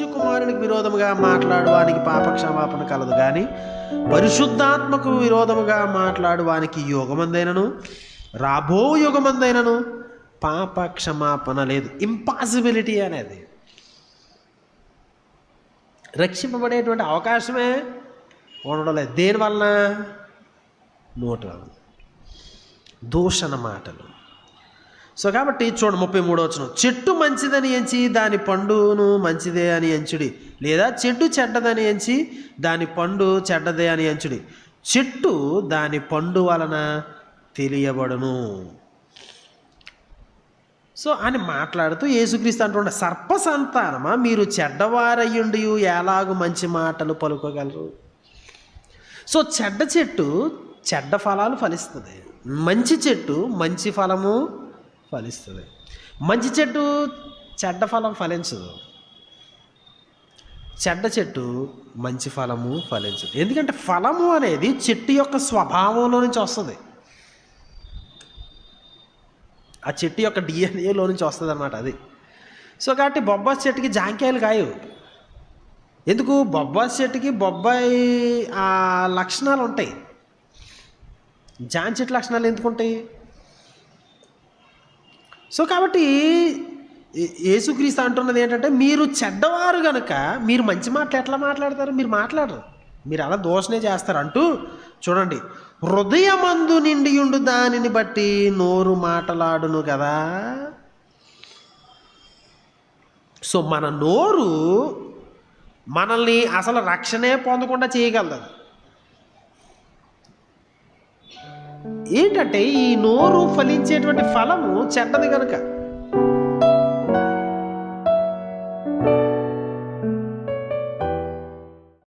కుమారునికి విరోధముగా మాట్లాడువానికి పాప క్షమాపణ కలదు కానీ పరిశుద్ధాత్మకు విరోధముగా మాట్లాడువానికి యోగమందైనను రాబో యుగమందైనను పాప క్షమాపణ లేదు. ఇంపాసిబిలిటీ అనేది. రక్షింపబడేటువంటి అవకాశమే ఉండడం లేదు. దేనివలన? నోటి దూషణ మాటలు. సో కాబట్టి చూడండి ముప్పై మూడో వచ్చిన చెట్టు మంచిదని ఎంచి దాని పండును మంచిదే అని ఎంచుడి. లేదా చెట్టు చెడ్డదని ఎంచి దాని పండు చెడ్డదే అని ఎంచుడి. చెట్టు దాని పండు వలన తెలియబడును. సో అని మాట్లాడుతూ యేసుక్రీస్తు అంటుండే సర్ప సంతానమా మీరు చెడ్డవారయ్యుండి ఎలాగూ మంచి మాటలు పలుకోగలరు? సో చెడ్డ చెట్టు చెడ్డ ఫలాలు ఫలిస్తుంది. మంచి చెట్టు మంచి ఫలము ఫలిస్తుంది. మంచి చెట్టు చెడ్డ ఫలం ఫలించదు. చెడ్డ చెట్టు మంచి ఫలము ఫలించదు. ఎందుకంటే ఫలము అనేది చెట్టు యొక్క స్వభావంలో నుంచి వస్తుంది. ఆ చెట్టు యొక్క డిఎన్ఏలో నుంచి వస్తుంది అనమాట అది. సో కాబట్టి బొబ్బాస్ చెట్టుకి జాంకాయలు కాయవు. ఎందుకు? బొబ్బాస్ చెట్టుకి బొబ్బాయి ఆ లక్షణాలు ఉంటాయి. జాన్ చెట్టు లక్షణాలు ఎందుకు ఉంటాయి? సో కాబట్టి యేసుక్రీస్తు అంటున్నది ఏంటంటే మీరు చెడ్డవారు కనుక మీరు మంచి మాటలు ఎట్లా మాట్లాడతారు? మీరు మాట్లాడరు. మీరు అలా దోషనే చేస్తారు అంటూ చూడండి. హృదయమందు నిండియుండు దానిని బట్టి నోరు మాటలాడును కదా. సో మన నోరు మనల్ని అసలు రక్షణే పొందకుండా చేయగలదు ఏంటంటే ఈ నోరు ఫలించేటువంటి ఫలము చెడ్డది కనుక